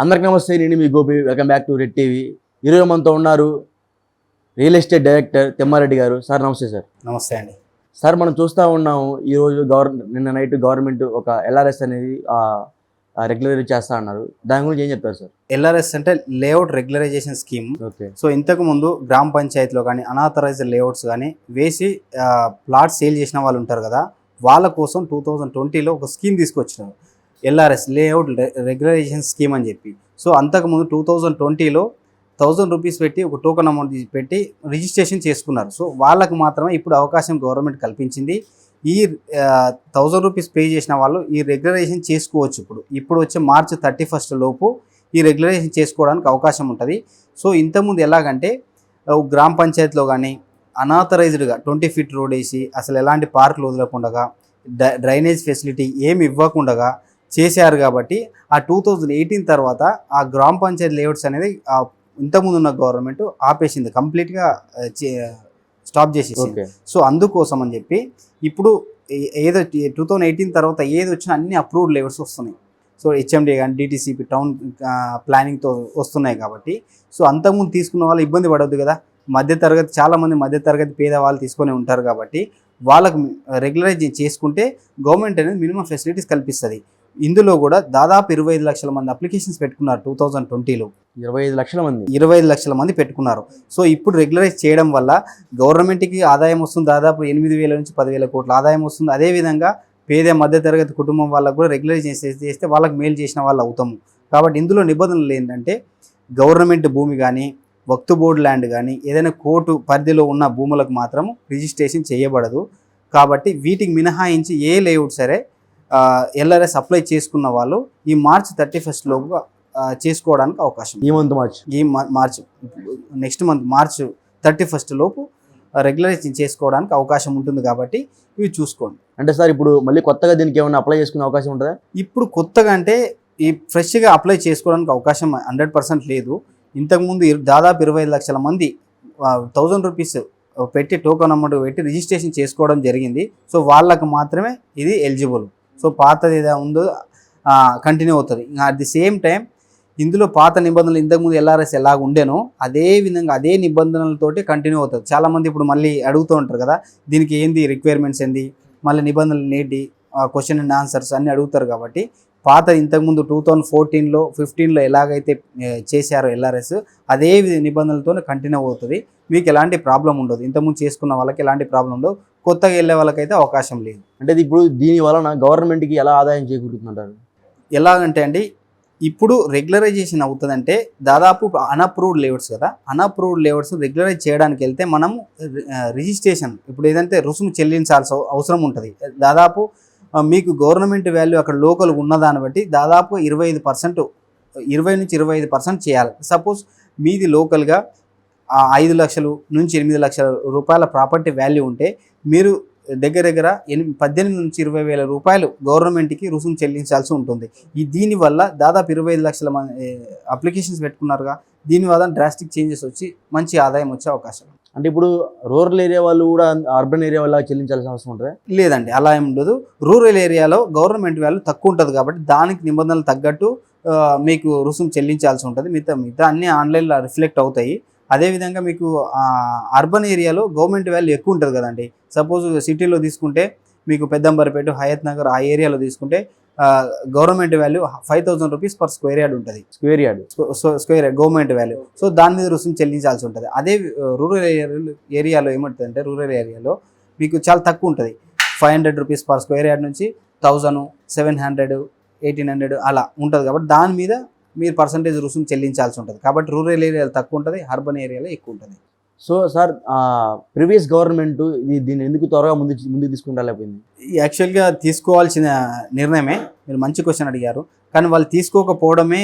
అందరికి నమస్తే నేను మీ Gopi. Welcome back to Red TV ఈరోజు మనతో ఉన్నారు రియల్ ఎస్టేట్ డైరెక్టర్ తిమ్మారెడ్డి గారు. సార్ నమస్తే సార్. నమస్తే అండి. సార్ మనం చూస్తూ ఉన్నాము ఈరోజు గవర్ నిన్న నైట్ గవర్నమెంట్ ఒక ఎల్ఆర్ఎస్ అనేది రెగ్యులర్ చేస్తా అన్నారు. దాని గురించి ఏం చెప్తారు సార్? ఎల్ఆర్ఎస్ అంటే layout regularization scheme okay. So ఇంతకు ముందు గ్రామ పంచాయతీలో కానీ అనాథరైజ్డ్ లేఅవుట్స్ కానీ వేసి ప్లాట్ సేల్ చేసిన వాళ్ళు ఉంటారు కదా వాళ్ళ కోసం టూ థౌజండ్ ట్వంటీలో ఒక స్కీమ్ తీసుకొచ్చినారు. ఎల్ఆర్ఎస్ లేఅవుట్ రెగ్యులరైజేషన్ స్కీమ్ అని చెప్పి. సో అంతకుముందు టూ థౌజండ్ ట్వంటీలో థౌజండ్ రూపీస్ పెట్టి ఒక టోకన్ అమౌంట్ పెట్టి రిజిస్ట్రేషన్ చేసుకున్నారు. సో వాళ్ళకు మాత్రమే ఇప్పుడు అవకాశం గవర్నమెంట్ కల్పించింది. ఈ థౌజండ్ రూపీస్ పే చేసిన వాళ్ళు ఈ రెగ్యులరైజేషన్ చేసుకోవచ్చు ఇప్పుడు. ఇప్పుడు వచ్చే మార్చి థర్టీ ఫస్ట్ లోపు ఈ రెగ్యులరైజేషన్ చేసుకోవడానికి అవకాశం ఉంటుంది. సో ఇంతకుముందు ఎలాగంటే గ్రామ పంచాయతీలో కానీ అనాథరైజ్డ్గా ట్వంటీ ఫీట్ రోడ్ వేసి అసలు ఎలాంటి పార్కులు వదలకుండగా డ్రైనేజ్ ఫెసిలిటీ ఏమి ఇవ్వకుండగా చేశారు కాబట్టి ఆ టూ థౌజండ్ ఎయిటీన్ తర్వాత ఆ గ్రామ పంచాయతీ లేఅవుట్స్ అనేది ఆ ఇంతకుముందు ఉన్న గవర్నమెంట్ ఆపేసింది కంప్లీట్గా స్టాప్ చేసేసింది. సో అందుకోసం అని చెప్పి ఇప్పుడు ఏదో టూ థౌజండ్ ఎయిటీన్ తర్వాత ఏది వచ్చినా అన్ని అప్రూవ్డ్ లెవెల్స్ వస్తున్నాయి. సో హెచ్ఎండి కానీ డిటీసీపీ టౌన్ ప్లానింగ్తో వస్తున్నాయి కాబట్టి. సో అంతకుముందు తీసుకున్న వాళ్ళు ఇబ్బంది పడవద్దు కదా. మధ్య తరగతి చాలామంది మధ్య తరగతి పేదవాళ్ళు తీసుకొని ఉంటారు కాబట్టి వాళ్ళకు రెగ్యులరైజ్ చేసుకుంటే గవర్నమెంట్ అనేది మినిమం ఫెసిలిటీస్ కల్పిస్తుంది. ఇందులో కూడా దాదాపు ఇరవై ఐదు లక్షల మంది అప్లికేషన్స్ పెట్టుకున్నారు టూ థౌజండ్ ట్వంటీలో. ఇరవై ఐదు లక్షల మంది. ఇరవై ఐదు లక్షల మంది పెట్టుకున్నారు. సో ఇప్పుడు రెగ్యులరైజ్ చేయడం వల్ల గవర్నమెంట్కి ఆదాయం వస్తుంది దాదాపు ఎనిమిది వేల నుంచి పదివేల కోట్ల ఆదాయం వస్తుంది. అదేవిధంగా పేద మధ్యతరగతి కుటుంబం వాళ్ళకు కూడా రెగ్యులరైజ్ చేసే చేస్తే వాళ్ళకి మేలు చేసిన వాళ్ళు అవుతాము. కాబట్టి ఇందులో నిబంధనలు ఏంటంటే గవర్నమెంట్ భూమి కానీ వక్తు బోర్డు ల్యాండ్ కానీ ఏదైనా కోర్టు పరిధిలో ఉన్న భూములకు మాత్రం రిజిస్ట్రేషన్ చేయబడదు. కాబట్టి వీటికి మినహాయించి ఏ లేఅవుట్ సరే ఎల్ఆర్ఎస్ అప్లై చేసుకున్న వాళ్ళు ఈ మార్చ్ థర్టీ ఫస్ట్ లోపు చేసుకోవడానికి అవకాశం. ఈ మంత్ మార్చ్ ఈ March next month March thirty first లోపు రెగ్యులరైజేషన్ చేసుకోవడానికి అవకాశం ఉంటుంది కాబట్టి ఇవి చూసుకోండి. అంటే సార్ ఇప్పుడు మళ్ళీ కొత్తగా దీనికి ఏమైనా అప్లై చేసుకునే అవకాశం ఉంటుందా? ఇప్పుడు కొత్తగా అంటే ఈ ఫ్రెష్గా అప్లై చేసుకోవడానికి అవకాశం హండ్రెడ్ పర్సెంట్ లేదు. ఇంతకుముందు దాదాపు ఇరవై ఐదు లక్షల మంది థౌజండ్ రూపీస్ పెట్టి టోకన్ అమౌంట్ పెట్టి రిజిస్ట్రేషన్ చేసుకోవడం జరిగింది. సో వాళ్ళకు మాత్రమే ఇది ఎలిజిబుల్ సో పాతది ఏదో ఉందో కంటిన్యూ అవుతుంది. ఇంకా అట్ ది సేమ్ టైం ఇందులో పాత నిబంధనలు ఇంతకుముందు ఎల్ఆర్ఎస్ ఎలాగ ఉండేనో అదే విధంగా అదే నిబంధనలతోటి కంటిన్యూ అవుతుంది. చాలామంది ఇప్పుడు మళ్ళీ అడుగుతూ ఉంటారు కదా దీనికి ఏంది రిక్వైర్మెంట్స్ ఏంది? మళ్ళీ నిబంధనలు ఏంటి? క్వశ్చన్ అండ్ ఆన్సర్స్ అన్ని అడుగుతారు కాబట్టి పాత ఇంతకుముందు టూ థౌజండ్ ఫోర్టీన్లో ఫిఫ్టీన్లో ఎలాగైతే చేశారో ఎల్ఆర్ఎస్ అదే నిబంధనలతో కంటిన్యూ అవుతుంది. మీకు ఎలాంటి ప్రాబ్లం ఉండదు. ఇంతకుముందు చేసుకున్న వాళ్ళకి ఎలాంటి ప్రాబ్లం ఉండదు కొత్తగా వెళ్ళే వాళ్ళకైతే అవకాశం లేదు. అంటే ఇప్పుడు దీని వలన గవర్నమెంట్కి ఎలా ఆదాయం చేకూరుతుందంటారు? ఎలాగంటే అండి ఇప్పుడు రెగ్యులరైజేషన్ అవుతుందంటే దాదాపు అన్అప్రూవ్డ్ లేఅవుట్స్ కదా అన్అప్రూవ్డ్ లేఅవుట్స్ రెగ్యులరైజ్ చేయడానికి వెళ్తే మనము రిజిస్ట్రేషన్ ఇప్పుడు ఏదంటే రుసుము చెల్లించాల్సిన అవసరం ఉంటుంది. దాదాపు మీకు గవర్నమెంట్ వాల్యూ అక్కడ లోకల్ ఉన్నదాన్ని బట్టి దాదాపు ఇరవై ఐదు పర్సెంట్ ఇరవై నుంచి ఇరవై ఐదు పర్సెంట్ చేయాలి. సపోజ్ మీది లోకల్గా ఐదు లక్షలు నుంచి ఎనిమిది లక్షల రూపాయల ప్రాపర్టీ వాల్యూ ఉంటే మీరు దగ్గర దగ్గర ఎనిమిది పద్దెనిమిది నుంచి ఇరవై వేల రూపాయలు గవర్నమెంట్కి రుసుము చెల్లించాల్సి ఉంటుంది. ఈ దీనివల్ల దాదాపు ఇరవై ఐదు లక్షల మంది అప్లికేషన్స్ పెట్టుకున్నారుగా. దీనివల్ల డ్రాస్టిక్ చేంజెస్ వచ్చి మంచి ఆదాయం వచ్చే అవకాశం. అంటే ఇప్పుడు రూరల్ ఏరియా వాళ్ళు కూడా అర్బన్ ఏరియా వాళ్ళ చెల్లించాల్సిన అవసరం ఉంటుందా? లేదండి అలా ఏం ఉండదు. రూరల్ ఏరియాలో గవర్నమెంట్ వాల్యూ తక్కువ ఉంటుంది కాబట్టి దానికి నిబంధనలు తగ్గట్టు మీకు రుసుము చెల్లించాల్సి ఉంటుంది. మిగతా మిగతా అన్ని ఆన్లైన్లో రిఫ్లెక్ట్ అవుతాయి. అదేవిధంగా మీకు అర్బన్ ఏరియాలో గవర్నమెంట్ వాల్యూ ఎక్కువ ఉంటుంది కదండి. సపోజ్ సిటీలో తీసుకుంటే మీకు పెద్దంబరిపేట హయత్ నగర్ ఆ ఏరియాలో తీసుకుంటే government value five thousand rupees per square yard ఉంటుంది. Square yard square government value so దాని మీద రుసుము చెల్లించాల్సి ఉంటుంది. అదే రూరల్ ఏరియాలో ఏరియాలో ఏమంటుందంటే రూరల్ ఏరియాలో మీకు చాలా తక్కువ ఉంటుంది. Five hundred rupees per square yard నుంచి thousand seven hundred eighteen hundred అలా ఉంటుంది. కాబట్టి దాని మీద మీరు పర్సంటేజ్ రుసుము చెల్లించాల్సి ఉంటుంది. కాబట్టి రూరల్ ఏరియాలో తక్కువ ఉంటుంది అర్బన్ ఏరియాలో ఎక్కువ ఉంటుంది. సో సార్ ప్రీవియస్ గవర్నమెంట్ దీన్ని ఎందుకు త్వరగా ముందు ముందుకు తీసుకుని రాలేకపోయింది యాక్చువల్గా తీసుకోవాల్సిన నిర్ణయమే మీరు మంచి క్వశ్చన్ అడిగారు. కానీ వాళ్ళు తీసుకోకపోవడమే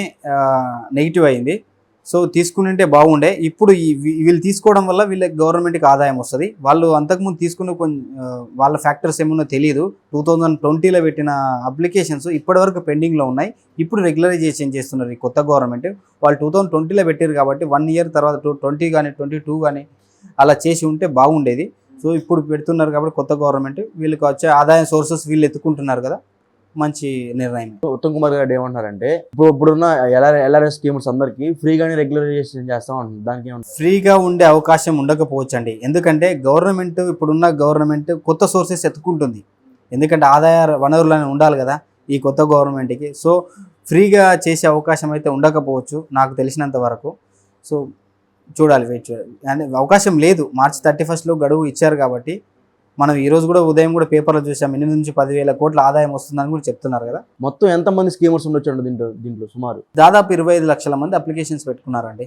నెగిటివ్ అయింది. సో తీసుకునింటే బాగుండే. ఇప్పుడు ఈ వీళ్ళు తీసుకోవడం వల్ల వీళ్ళకి గవర్నమెంట్కి ఆదాయం వస్తుంది. వాళ్ళు అంతకుముందు తీసుకున్న కొన్ని వాళ్ళ ఫ్యాక్టర్స్ ఏమన్నా తెలియదు టూ థౌజండ్ ట్వంటీలో పెట్టిన అప్లికేషన్స్ ఇప్పటివరకు పెండింగ్లో ఉన్నాయి. ఇప్పుడు రెగ్యులరైజేషన్ చేస్తున్నారు ఈ కొత్త గవర్నమెంట్. వాళ్ళు టూ థౌజండ్ ట్వంటీలో పెట్టారు కాబట్టి వన్ ఇయర్ తర్వాత టూ ట్వంటీ కానీ ట్వంటీ టూ కానీ అలా చేసి ఉంటే బాగుండేది. సో ఇప్పుడు పెడుతున్నారు కాబట్టి కొత్త గవర్నమెంట్. వీళ్ళకి వచ్చే ఆదాయం సోర్సెస్ వీళ్ళు ఎత్తుకుంటున్నారు కదా. మంచి నిర్ణయం. ఉత్తమ్ కుమార్ గారు ఏమంటున్నారంటే ఇప్పుడు ఇప్పుడున్న ఎల్ఆర్ ఎల్ఆర్ఎస్ స్కీమర్స్ అందరికి ఫ్రీగానే రెగ్యులరైజేషన్ చేస్తాం అంటున్నారు. దానికి ఫ్రీగా ఉండే అవకాశం ఉండకపోవచ్చు అండి ఎందుకంటే గవర్నమెంట్ ఇప్పుడున్న గవర్నమెంట్ కొత్త సోర్సెస్ ఎత్తుకుంటుంది. ఎందుకంటే ఆదాయ వనరులు ఉండాలి కదా ఈ కొత్త గవర్నమెంట్కి. సో ఫ్రీగా చేసే అవకాశం అయితే ఉండకపోవచ్చు నాకు తెలిసినంత వరకు. సో చూడాలి వెయిట్ చూడాలి అంటే అవకాశం లేదు. మార్చి థర్టీ ఫస్ట్లో గడువు ఇచ్చారు కాబట్టి మనం ఈ రోజు కూడా ఉదయం కూడా పేపర్లో చూసాం ఎనిమిది నుంచి పదివేల కోట్ల ఆదాయం వస్తుందని కూడా చెప్తున్నారు కదా. మొత్తం ఎంతమంది స్కీమర్స్ ఉండొచ్చు దీంట్లో దీంట్లో సుమారు? దాదాపు ఇరవై ఐదు లక్షల మంది అప్లికేషన్స్ పెట్టుకున్నారండి.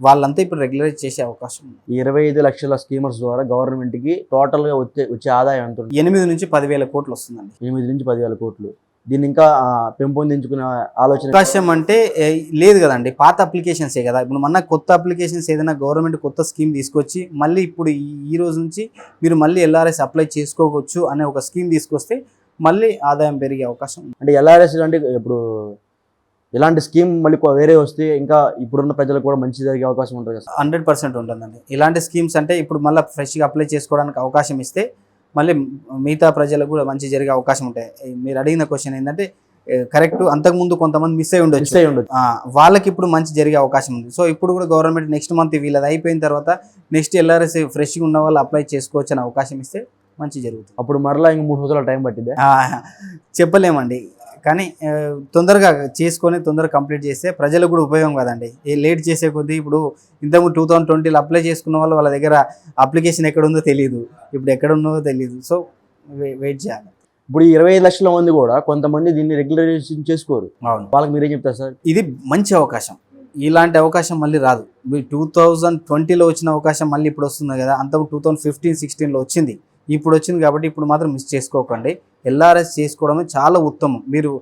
వాళ్ళంతా ఇప్పుడు రెగ్యులైజ్ చేసే అవకాశం ఉంది. ఈ ఇరవై ఐదు లక్షల స్కీమర్స్ ద్వారా గవర్నమెంట్కి టోటల్గా వచ్చే వచ్చే ఆదాయం ఎంత ఎనిమిది నుంచి పదివేల కోట్లు వస్తుందండి. ఎనిమిది నుంచి పదివేల కోట్లు. దీన్ని ఇంకా పెంపొందించుకునే ఆలోచన అవకాశం అంటే లేదు కదండి. పాత అప్లికేషన్సే కదా. ఇప్పుడు మన కొత్త అప్లికేషన్స్ ఏదైనా గవర్నమెంట్ కొత్త స్కీమ్ తీసుకొచ్చి మళ్ళీ ఇప్పుడు ఈ రోజు నుంచి మీరు మళ్ళీ ఎల్ఆర్ఎస్ అప్లై చేసుకోవచ్చు అనే ఒక స్కీమ్ తీసుకొస్తే మళ్ళీ ఆదాయం పెరిగే అవకాశం ఉంది. అంటే ఎల్ఆర్ఎస్ అంటే ఇప్పుడు ఇలాంటి స్కీమ్ మళ్ళీ వేరే వస్తే ఇంకా ఇప్పుడున్న ప్రజలకు కూడా మంచి జరిగే అవకాశం ఉంటుంది కదా. హండ్రెడ్ పర్సెంట్ ఉంటుందండి. ఇలాంటి స్కీమ్స్ అంటే ఇప్పుడు మళ్ళీ ఫ్రెష్గా అప్లై చేసుకోవడానికి అవకాశం ఇస్తే మళ్ళీ మిగతా ప్రజలకు కూడా మంచి జరిగే అవకాశం ఉంటాయి. మీరు అడిగిన క్వశ్చన్ ఏంటంటే కరెక్ట్ అంతకుముందు కొంతమంది మిస్ అయి ఉండొచ్చు. మిస్ అయి ఉండొచ్చు. ఆ, వాళ్ళకి ఇప్పుడు మంచి జరిగే అవకాశం ఉంది. సో ఇప్పుడు కూడా గవర్నమెంట్ నెక్స్ట్ మంత్ వీళ్ళది అయిపోయిన తర్వాత నెక్స్ట్ ఎల్ఆర్ఎస్ ఫ్రెష్గా ఉన్న వాళ్ళు అప్లై చేసుకోవచ్చు అనే అవకాశం ఇస్తే మంచి జరుగుతుంది. అప్పుడు మరలా ఇంక మూడు రోజుల టైం పట్టిందే చెప్పలేమండి. కానీ తొందరగా చేసుకొని తొందరగా కంప్లీట్ చేస్తే ప్రజలకు కూడా ఉపయోగం కదండి. ఏ లేట్ చేసే కొద్దీ ఇప్పుడు ఇంతకు టూ థౌసండ్ ట్వంటీలో అప్లై చేసుకున్న వాళ్ళు వాళ్ళ దగ్గర అప్లికేషన్ ఎక్కడ ఉందో తెలియదు ఇప్పుడు ఎక్కడ ఉన్నదో తెలియదు సో వెయిట్ చేయాలి. ఇప్పుడు ఈ ఇరవై ఐదు లక్షల మంది కూడా కొంతమంది దీన్ని రెగ్యులరైజేషన్ చేసుకోరు. అవును. వాళ్ళకి మీరేం చెప్తారు సార్? ఇది మంచి అవకాశం. ఇలాంటి అవకాశం మళ్ళీ రాదు. టూ థౌజండ్ ట్వంటీలో వచ్చిన అవకాశం మళ్ళీ ఇప్పుడు వస్తుంది కదా. అంత టూ థౌజండ్ ఫిఫ్టీన్ సిక్స్టీన్లో వచ్చింది. ఇప్పుడు వచ్చింది కాబట్టి ఇప్పుడు మాత్రం మిస్ చేసుకోకండి. ఎల్ఆర్ఎస్ చేసుకోవడమే చాలా ఉత్తమం. మీరు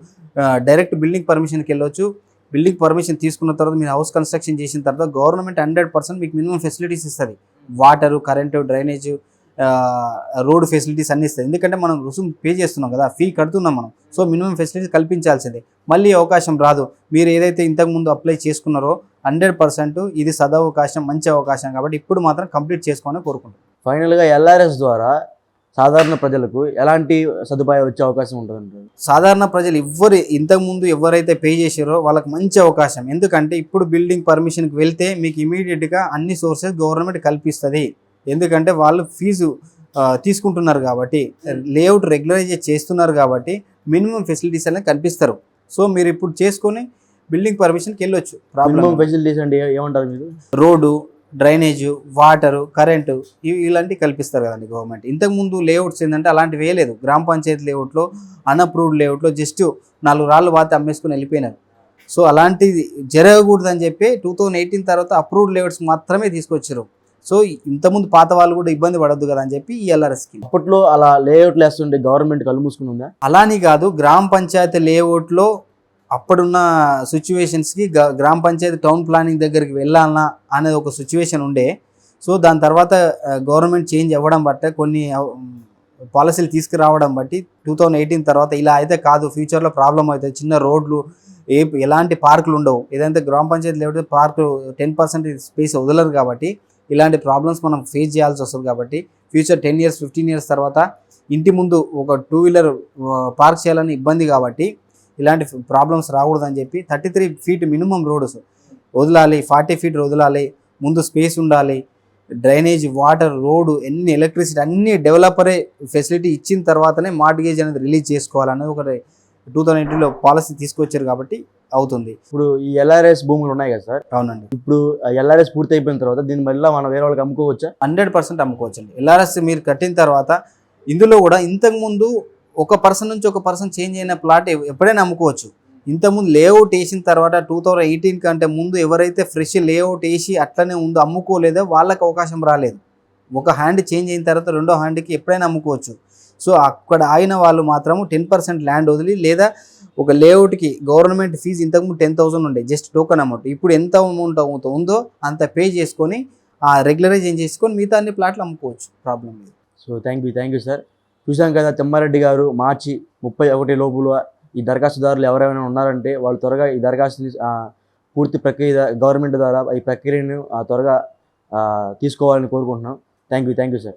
డైరెక్ట్ బిల్డింగ్ పర్మిషన్కి వెళ్ళొచ్చు. బిల్డింగ్ పర్మిషన్ తీసుకున్న తర్వాత మీరు హౌస్ కన్స్ట్రక్షన్ చేసిన తర్వాత గవర్నమెంట్ హండ్రెడ్ పర్సెంట్ మీకు మినిమం ఫెసిలిటీస్ ఇస్తుంది. Water current drainage road facilities అన్ని ఇస్తుంది. ఎందుకంటే మనం రుసుము పే చేస్తున్నాం కదా ఫీ కడుతున్నాం మనం. సో మినిమం ఫెసిలిటీస్ కల్పించాల్సిందే. మళ్ళీ అవకాశం రాదు. మీరు ఏదైతే ఇంతకుముందు అప్లై చేసుకున్నారో హండ్రెడ్ పర్సెంట్ ఇది సదవకాశం మంచి అవకాశం కాబట్టి ఇప్పుడు మాత్రం కంప్లీట్ చేసుకోవాలని కోరుకుంటున్నాం. ఫైనల్గా ఎల్ఆర్ఎస్ ద్వారా సాధారణ ప్రజలకు ఎలాంటి సదుపాయాలు వచ్చే అవకాశం ఉంటుంది సాధారణ ప్రజలు ఎవ్వరు ఇంతకుముందు ఎవరైతే పే చేసారో వాళ్ళకి మంచి అవకాశం. ఎందుకంటే ఇప్పుడు బిల్డింగ్ పర్మిషన్కి వెళ్తే మీకు ఇమీడియట్గా అన్ని సోర్సెస్ గవర్నమెంట్ కల్పిస్తుంది. ఎందుకంటే వాళ్ళు ఫీజు తీసుకుంటున్నారు కాబట్టి లేఅవుట్ రెగ్యులరైజ్ చేస్తున్నారు కాబట్టి మినిమం ఫెసిలిటీస్ అనేవి కల్పిస్తారు. సో మీరు ఇప్పుడు చేసుకొని బిల్డింగ్ పర్మిషన్కి వెళ్ళొచ్చు. ప్రాబ్లం మినిమం ఫెసిలిటీస్ అంటే ఏమంటారు మీరు? రోడ్డు డ్రైనేజ్ వాటరు కరెంటు ఇవి ఇలాంటివి కల్పిస్తారు కదండి గవర్నమెంట్. ఇంతకుముందు లేఅవుట్స్ ఏంటంటే అలాంటివి వేయలేదు గ్రామ పంచాయతీ లేఅవుట్లో అన్అప్రూవ్డ్ లేఅవుట్లో జస్ట్ నాలుగు రాళ్ళు బాతి అమ్మేసుకుని వెళ్ళిపోయినారు. సో అలాంటిది జరగకూడదని చెప్పి టూ థౌజండ్ ఎయిటీన్ తర్వాత అప్రూవ్డ్ లేఅవుట్స్ మాత్రమే తీసుకొచ్చారు. సో ఇంతకుముందు పాత వాళ్ళు కూడా ఇబ్బంది పడద్దు కదా అని చెప్పి ఈ ఎల్ఆర్ఎస్ స్కీమ్ అప్పట్లో అలా లేఅవుట్లు వేస్తుంటే గవర్నమెంట్ కళ్ళు మూసుకుని ఉందా? అలాని కాదు గ్రామ పంచాయతీ లేఅవుట్లో అప్పుడున్న సిచ్యువేషన్స్కి గ్రామ పంచాయతీ టౌన్ ప్లానింగ్ దగ్గరికి వెళ్ళాలన్నా అనేది ఒక సిచ్యువేషన్ ఉండే. సో దాని తర్వాత గవర్నమెంట్ చేంజ్ అవ్వడం బట్టే కొన్ని పాలసీలు తీసుకురావడం బట్టి టూ థౌజండ్ ఎయిటీన్ తర్వాత ఇలా అయితే కాదు ఫ్యూచర్లో ప్రాబ్లం అవుతుంది చిన్న రోడ్లు ఏ ఎలాంటి పార్కులు ఉండవు. ఏదైతే గ్రామ పంచాయతీ లేకపోతే పార్కు టెన్ పర్సెంట్ స్పేస్ వదలరు కాబట్టి ఇలాంటి ప్రాబ్లమ్స్ మనం ఫేస్ చేయాల్సి వస్తుంది కాబట్టి future ten years fifteen years తర్వాత ఇంటి ముందు ఒక టూ వీలర్ పార్క్ చేయాలని ఇబ్బంది కాబట్టి ఇలాంటి ప్రాబ్లమ్స్ రాకూడదని చెప్పి thirty three feet minimum roads వదలాలి ఫార్టీ ఫీట్ వదలాలి ముందు స్పేస్ ఉండాలి. డ్రైనేజ్ వాటర్ రోడ్డు ఎన్ని ఎలక్ట్రిసిటీ అన్ని డెవలపరే ఫెసిలిటీ ఇచ్చిన తర్వాతనే మార్టిగేజ్ అనేది రిలీజ్ చేసుకోవాలనేది ఒక టూ థౌజండ్ ఎయిటీన్లో పాలసీ తీసుకొచ్చారు కాబట్టి అవుతుంది. ఇప్పుడు ఈ ఎల్ఆర్ఎస్ భూములు ఉన్నాయి కదా సార్? అవునండి. ఇప్పుడు ఎల్ఆర్ఎస్ పూర్తి అయిపోయిన తర్వాత దీని మళ్ళీ మనం వేరే వాళ్ళకి అమ్ముకోవచ్చా? హండ్రెడ్ పర్సెంట్ అమ్ముకోవచ్చండి. ఎల్ఆర్ఎస్ మీరు కట్టిన తర్వాత ఇందులో కూడా ఇంతకుముందు ఒక పర్సన్ నుంచి ఒక పర్సన్ చేంజ్ అయిన ప్లాట్ ఎప్పుడైనా అమ్ముకోవచ్చు. ఇంతకుముందు లేఅవుట్ వేసిన తర్వాత టూ థౌజండ్ ఎయిటీన్ కంటే ముందు ఎవరైతే ఫ్రెష్ లేఅవుట్ వేసి అట్లనే ఉందో అమ్ముకోలేదో వాళ్ళకి అవకాశం రాలేదు. ఒక హ్యాండ్ చేంజ్ అయిన తర్వాత రెండో హ్యాండ్కి ఎప్పుడైనా అమ్ముకోవచ్చు. సో అక్కడ ఆగిన వాళ్ళు మాత్రము టెన్ పర్సెంట్ ల్యాండ్ వదిలి లేదా ఒక లేఅవుట్కి గవర్నమెంట్ ఫీజు ఇంతకుముందు టెన్ థౌసండ్ ఉండే జస్ట్ టోకన్ అమౌంట్. ఇప్పుడు ఎంత అమౌంట్ అవుతుందో ఉందో అంత పే చేసుకొని ఆ రెగ్యులరైజ్ ఏం చేసుకొని మిగతా అన్ని ప్లాట్లు అమ్ముకోవచ్చు. ప్రాబ్లం లేదు. So thank you thank you sir. చూసాం కదా తిమ్మారెడ్డి గారు మార్చి ముప్పై ఒకటి లోపల ఈ దరఖాస్తుదారులు ఎవరైనా ఉన్నారంటే వాళ్ళు త్వరగా ఈ దరఖాస్తుని పూర్తి ప్రక్రియ గవర్నమెంట్ ద్వారా ఈ ప్రక్రియను ఆ, త్వరగా తీసుకోవాలని కోరుకుంటున్నాం. Thank you thank you sir.